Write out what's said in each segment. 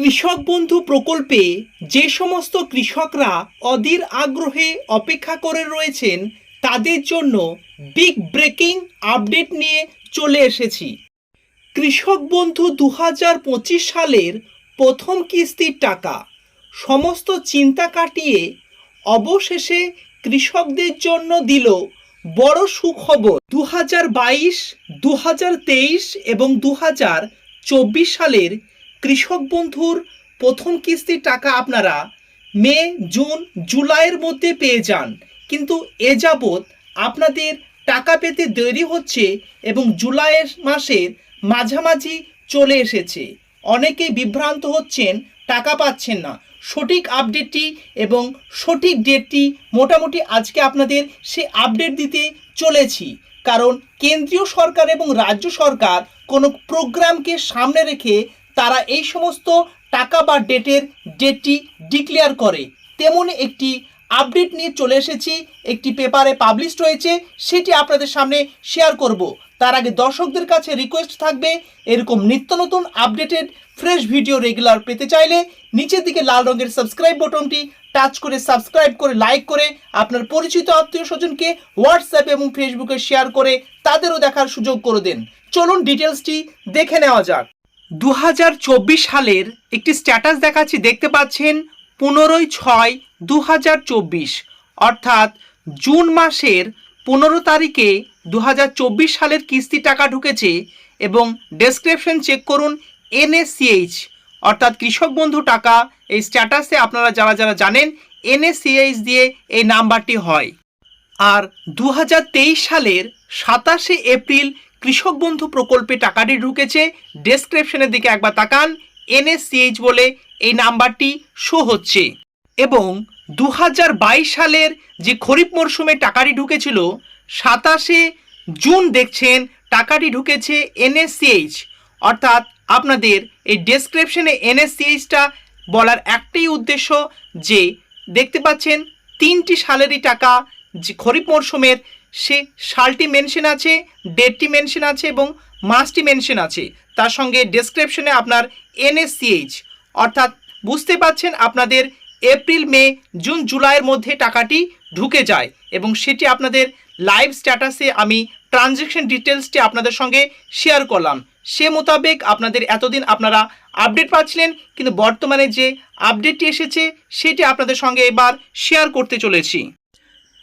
কৃষক বন্ধু প্রকল্পে যে সমস্ত কৃষকরা অধীর আগ্রহে অপেক্ষা করে রয়েছেন, তাদের জন্য বিগ ব্রেকিং আপডেট নিয়ে চলে এসেছি। কৃষক বন্ধু দু হাজার পঁচিশ সালের প্রথম কিস্তির টাকা। সমস্ত চিন্তা কাটিয়ে অবশেষে কৃষকদের জন্য দিল বড় সুখবর। দু হাজার বাইশ দু হাজার তেইশ এবং দু হাজার চব্বিশ সালের কৃষক বন্ধুর প্রথম কিস্তির টাকা আপনারা মে, জুন, জুলাইয়ের মধ্যে পেয়ে যান। কিন্তু এ যাবৎ আপনাদের টাকা পেতে দেরি হচ্ছে এবং জুলাইয়ের মাসের মাঝামাঝি চলে এসেছে। অনেকেই বিভ্রান্ত হচ্ছেন, টাকা পাচ্ছেন না। সঠিক আপডেটটি এবং সঠিক ডেটটি মোটামুটি আজকে আপনাদের সে আপডেট দিতে চলেছি। কারণ কেন্দ্রীয় সরকার এবং রাজ্য সরকার কোনো প্রোগ্রামকে সামনে রেখে তারা এই সমস্ত টাকা বা ডেটের ডেটটি ডিক্লেয়ার করে। তেমন একটি আপডেট নিয়ে চলে এসেছি। একটি পেপারে পাবলিশড হয়েছে সেটি আপনাদের সামনে শেয়ার করব। তার আগে দর্শকদের কাছে রিকোয়েস্ট থাকবে, এরকম নিত্য নতুন আপডেটেড ফ্রেশ ভিডিও রেগুলার পেতে চাইলে নিচের দিকে লাল রঙের সাবস্ক্রাইব বটনটি টাচ করে সাবস্ক্রাইব করে লাইক করে আপনার পরিচিত আত্মীয় স্বজনকে হোয়াটসঅ্যাপ এবং ফেসবুকে শেয়ার করে তাদেরও দেখার সুযোগ করে দেন। চলুন ডিটেলসটি দেখে নেওয়া যাক। দু হাজার চব্বিশ সালের একটি স্ট্যাটাস দেখাচ্ছি। দেখতে পাচ্ছেন পনেরোই ছয় দু অর্থাৎ জুন মাসের পনেরো তারিখে দু হাজার চব্বিশ সালের কিস্তি টাকা ঢুকেছে এবং ডেসক্রিপশন চেক করুন এনএসিএইচ অর্থাৎ কৃষক বন্ধু টাকা। এই স্ট্যাটাসে আপনারা যারা যারা জানেন এনএসিএইচ দিয়ে এই নাম্বারটি হয়। আর দু হাজার তেইশ সালের সাতাশে এপ্রিল কৃষক বন্ধু প্রকল্পে টাকাটি ঢুকেছে। ডেসক্রিপশনের দিকে একবার তাকান। এনএসসিএইচ বলে এই নাম্বারটি শো হচ্ছে। এবং দু হাজার বাইশ সালের যে খরিফ মরশুমে টাকাটি ঢুকেছিল, সাতাশে জুন দেখছেন টাকাটি ঢুকেছে এনএসসিএইচ অর্থাৎ আপনাদের এই ডেসক্রিপশনে এনএসসিএইচটা বলার একটাই উদ্দেশ্য যে, দেখতে পাচ্ছেন তিনটি সালেরই টাকা যে খরিফ মরশুমের সে সালটি মেনশন আছে, ডেটটি মেনশন আছে এবং মাসটি মেনশন আছে। তার সঙ্গে ডেসক্রিপশনে আপনার এনএসসিএইচ, অর্থাৎ বুঝতে পাচ্ছেন আপনাদের এপ্রিল, মে, জুন, জুলাইয়ের মধ্যে টাকাটি ঢুকে যায় এবং সেটি আপনাদের লাইভ স্ট্যাটাসে আমি ট্রানজ্যাকশন ডিটেলসটি আপনাদের সঙ্গে শেয়ার করলাম। সে মোতাবেক আপনাদের এতদিন আপনারা আপডেট পাচ্ছিলেন, কিন্তু বর্তমানে যে আপডেটটি এসেছে, সেটি আপনাদের সঙ্গে এবার শেয়ার করতে চলেছি।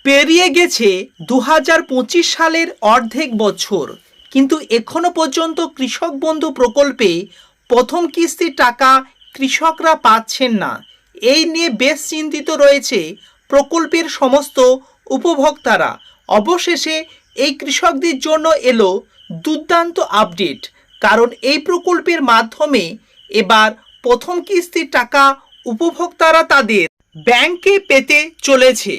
পেরিয়ে গেছে দু হাজার পঁচিশ সালের অর্ধেক বছর। কিন্তু এখনও পর্যন্ত কৃষক বন্ধু প্রকল্পে প্রথম কিস্তির টাকা কৃষকরা পাচ্ছেন না। এই নিয়ে বেশ চিন্তিত রয়েছে প্রকল্পের সমস্ত উপভোক্তারা। অবশেষে এই কৃষকদের জন্য এলো দুর্দান্ত আপডেট, কারণ এই প্রকল্পের মাধ্যমে এবার প্রথম কিস্তির টাকা উপভোক্তারা তাদের ব্যাংকে পেতে চলেছে।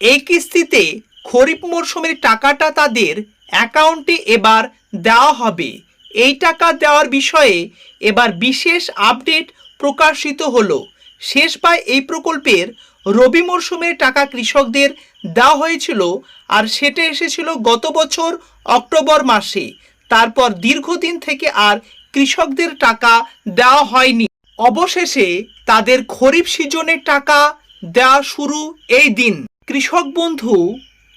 এই কিস্তিতে খরিফ মরশুমের টাকাটা তাদের অ্যাকাউন্টে এবার দেওয়া হবে। এই টাকা দেওয়ার বিষয়ে এবার বিশেষ আপডেট প্রকাশিত হলো। পায় এই প্রকল্পের রবি মরশুমের টাকা কৃষকদের দেওয়া হয়েছিল আর সেটা এসেছিল গত বছর অক্টোবর মাসে। তারপর দীর্ঘদিন থেকে আর কৃষকদের টাকা দেওয়া হয়নি। অবশেষে তাদের খরিফ সিজনের টাকা দেওয়া শুরু এই দিন। কৃষক বন্ধু,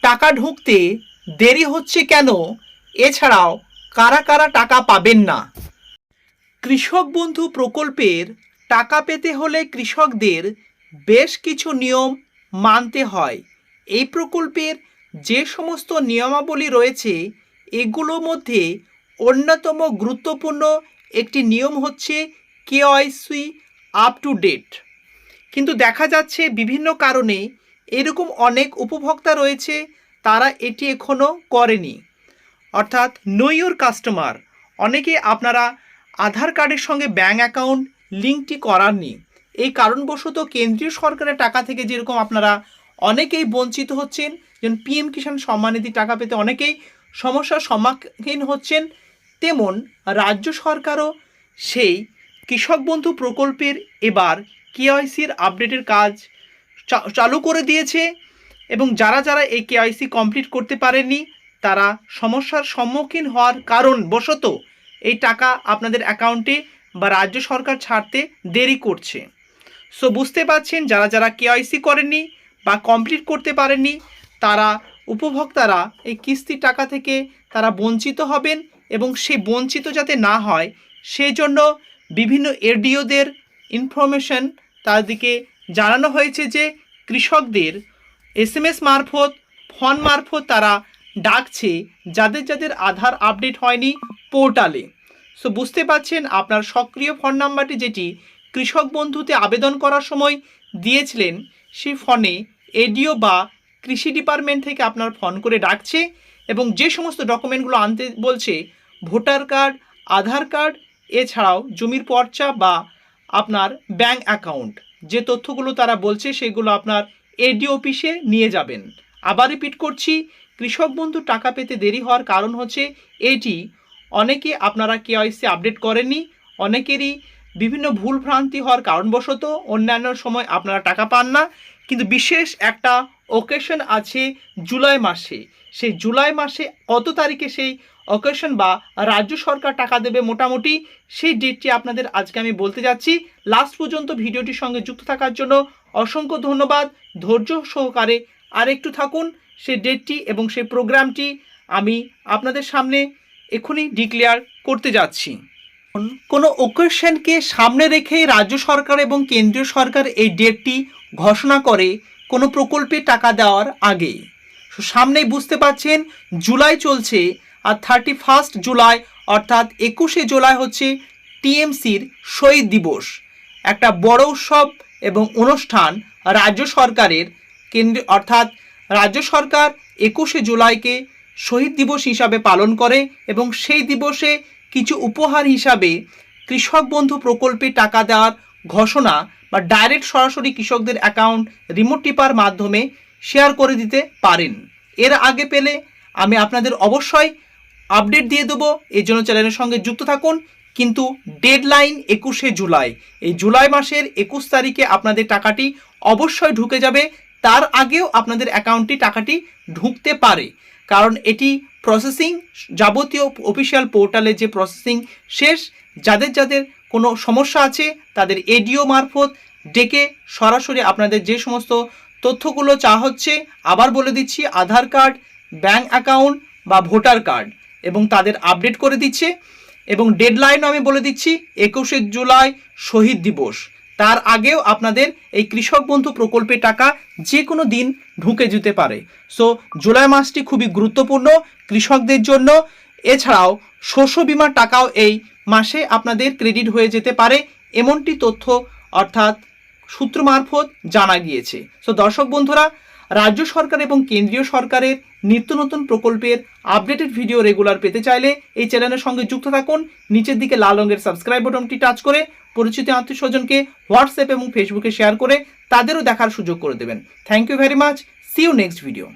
টাকা ঢুকতে দেরি হচ্ছে কেন? এছাড়াও কারা কারা টাকা পাবেন না? কৃষক বন্ধু প্রকল্পের টাকা পেতে হলে কৃষকদের বেশ কিছু নিয়ম মানতে হয়। এই প্রকল্পের যে সমস্ত নিয়মাবলী রয়েছে, এগুলোর মধ্যে অন্যতম গুরুত্বপূর্ণ একটি নিয়ম হচ্ছে কেওয়াইসি আপ টু ডেট। কিন্তু দেখা যাচ্ছে বিভিন্ন কারণে এরকম অনেক উপভোক্তা রয়েছে, তারা এটি এখনও করেনি। অর্থাৎ নো কাস্টমার অনেকে আপনারা আধার কার্ডের সঙ্গে ব্যাঙ্ক অ্যাকাউন্ট লিঙ্কটি করাননি। এই কারণবশত কেন্দ্রীয় সরকারের টাকা থেকে যেরকম আপনারা অনেকেই বঞ্চিত হচ্ছেন, যেমন পিএম কিষাণ সম্মানিধি টাকা পেতে অনেকেই সমস্যার সম্মুখীন হচ্ছেন, তেমন রাজ্য সরকারও সেই কৃষক বন্ধু প্রকল্পের এবার কেওয়াইসির আপডেটের কাজ চালু করে দিয়েছে এবং যারা যারা এই কেওয়াইসি কমপ্লিট করতে পারেননি, তারা সমস্যার সম্মুখীন হওয়ার কারণ বশত এই টাকা আপনাদের অ্যাকাউন্টে বা রাজ্য সরকার ছাড়তে দেরি করছে। সো বুঝতে পারছেন, যারা যারা কেওয়াইসি করেননি বা কমপ্লিট করতে পারেননি, তারা উপভোক্তারা এই কিস্তির টাকা থেকে তারা বঞ্চিত হবেন এবং সে বঞ্চিত যাতে না হয় সেই জন্য বিভিন্ন এডিওদের ইনফরমেশন তাদেরকে জানানো হয়েছে যে কৃষকদের এস এম এস মারফত, ফোন মারফত তারা ডাকছে যাদের যাদের আধার আপডেট হয়নি পোর্টালে। সো বুঝতে পারছেন, আপনার সক্রিয় ফোন নাম্বারটি যেটি কৃষক বন্ধুতে আবেদন করার সময় দিয়েছিলেন, সেই ফোনে এডিও বা কৃষি ডিপার্টমেন্ট থেকে আপনার ফোন করে ডাকছে এবং যে সমস্ত ডকুমেন্টগুলো আনতে বলছে, ভোটার কার্ড, আধার কার্ড, এছাড়াও জমির পর্চা বা আপনার ব্যাংক অ্যাকাউন্ট। যে তথ্যগুলো তারা বলছে সেগুলো আপনার এডি অফিসে নিয়ে যাবেন। আবার রিপিট করছি, কৃষক বন্ধু টাকা পেতে দেরি হওয়ার কারণ হচ্ছে এটি। অনেকে আপনারা কেওয়াইসি আপডেট করেননি, অনেকেরই বিভিন্ন ভুল ভ্রান্তি হওয়ার কারণবশত অন্যান্য সময় আপনারা টাকা পান না। কিন্তু বিশেষ একটা ওকেশন আছে জুলাই মাসে। সেই জুলাই মাসে কত তারিখে সেই অকেশন বা রাজ্য সরকার টাকা দেবে মোটামুটি, সেই ডেটটি আপনাদের আজকে আমি বলতে যাচ্ছি। লাস্ট পর্যন্ত ভিডিওটির সঙ্গে যুক্ত থাকার জন্য অসংখ্য ধন্যবাদ। ধৈর্য সহকারে আর একটু থাকুন, সেই ডেটটি এবং সেই প্রোগ্রামটি আমি আপনাদের সামনে এখনই ডিক্লেয়ার করতে যাচ্ছি। কোনো ওকেশনকে সামনে রেখে রাজ্য সরকার এবং কেন্দ্রীয় সরকার এই ডেটটি ঘোষণা করে কোনো প্রকল্পে টাকা দেওয়ার আগে সামনেই বুঝতে পারছেন, জুলাই চলছে আর থার্টি ফার্স্ট জুলাই অর্থাৎ একুশে জুলাই হচ্ছে টিএমসির শহীদ দিবস। একটা বড় উৎসব এবং অনুষ্ঠান রাজ্য সরকারের কেন্দ্র অর্থাৎ রাজ্য সরকার একুশে জুলাইকে শহীদ দিবস হিসাবে পালন করে এবং সেই দিবসে কিছু উপহার হিসাবে কৃষক বন্ধু প্রকল্পে টাকা দেওয়ার ঘোষণা বা ডাইরেক্ট সরাসরি কৃষকদের অ্যাকাউন্ট রিমোট টিপার মাধ্যমে শেয়ার করে দিতে পারেন। এর আগে পেলে আমি আপনাদের অবশ্যই আপডেট দিয়ে দেবো। এই জন্য চ্যানেলের সঙ্গে যুক্ত থাকুন। কিন্তু ডেডলাইন একুশে জুলাই। এই জুলাই মাসের একুশ তারিখে আপনাদের টাকাটি অবশ্যই ঢুকে যাবে। তার আগেও আপনাদের অ্যাকাউন্টে টাকাটি ঢুকতে পারে। কারণ এটি প্রসেসিং যাবতীয় অফিসিয়াল পোর্টালে যে প্রসেসিং শেষ, যাদের যাদের কোনো সমস্যা আছে, তাদের এডিও মারফত ডেকে সরাসরি আপনাদের যে সমস্ত তথ্যগুলো চা হচ্ছে, আবার বলে দিচ্ছি, আধার কার্ড ব্যাঙ্ক অ্যাকাউন্ট বা ভোটার কার্ড। এবং তাদের আপডেট করে দিচ্ছে এবং ডেডলাইন আমি বলে দিচ্ছি, একুশে জুলাই শহীদ দিবস। তার আগেও আপনাদের এই কৃষক বন্ধু প্রকল্পের টাকা যে কোনো দিন ঢুকে যেতে পারে। সো জুলাই মাসটি খুবই গুরুত্বপূর্ণ কৃষকদের জন্য। এছাড়াও শস্য বিমার টাকাও এই মাসে আপনাদের ক্রেডিট হয়ে যেতে পারে, এমনটি তথ্য অর্থাৎ সূত্র মারফত জানা গিয়েছে। সো দর্শক বন্ধুরা রাজ্য সরকার এবং কেন্দ্রীয় সরকারের নিত্য নতুন প্রকল্পের আপডেটেড ভিডিও রেগুলার পেতে চাইলে এই চ্যানেলের সঙ্গে যুক্ত থাকুন। নিচের দিকে লাল রঙের সাবস্ক্রাইব বটনটি টাচ করে পরিচিত আত্মীয় স্বজনকে হোয়াটসঅ্যাপ এবং ফেসবুকে শেয়ার করে তাদেরও দেখার সুযোগ করে দেবেন। Thank you very much. See you next video.